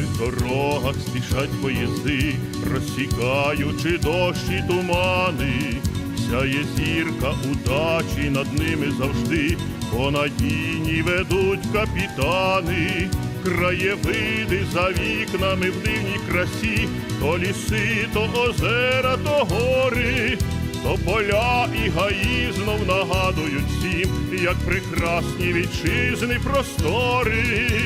цих дорогах спішать поїзди, розсікаючи дощі тумани, сяє зірка удачі над ними завжди, по надійні ведуть капітани, краєвиди за вікнами в дивній красі, то ліси, то озера, то гори. То поля і гаї знов нагадують всім, як прекрасні вітчизни простори.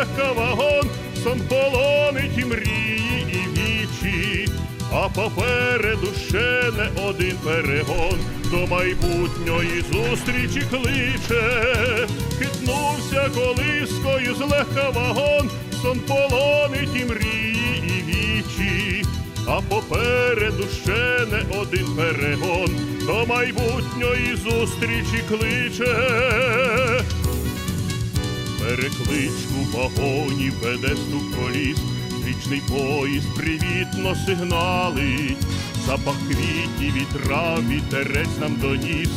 Піднувся вагон, сон полонить і мрії, і вічі, а попереду ще не один перегон, до майбутньої зустрічі кличе. Піднувся колискою злегка вагон, сон полонить і мрії, і вічі. А попереду ще не один перегон, до майбутньої зустрічі кличе. Перекличку вагонів веде стук коліс, вічний поїзд привітно сигналить, запах квітів і трав вітерець нам доніс,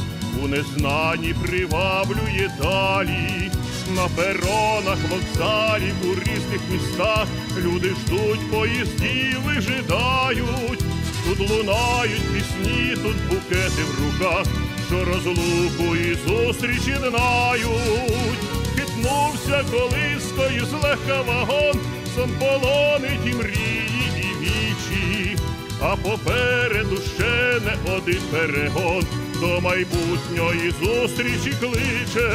у незнанні приваблює далі. На перонах вокзалів у різних містах люди ждуть поїздів, вижидають. Тут лунають пісні, тут букети в руках, що розлуку і зустрічі знають. Хитнувся колискою злегка вагон, сон полонить і мрії, і вічі, а попереду ще не один перегон, до майбутньої зустрічі кличе.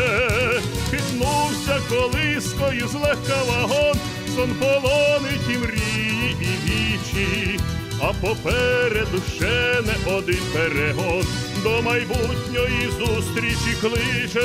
Хитнувся колискою злегка вагон, сон полонить і мрії, і вічі, а попереду ще не один перегон, до майбутньої зустрічі кличе.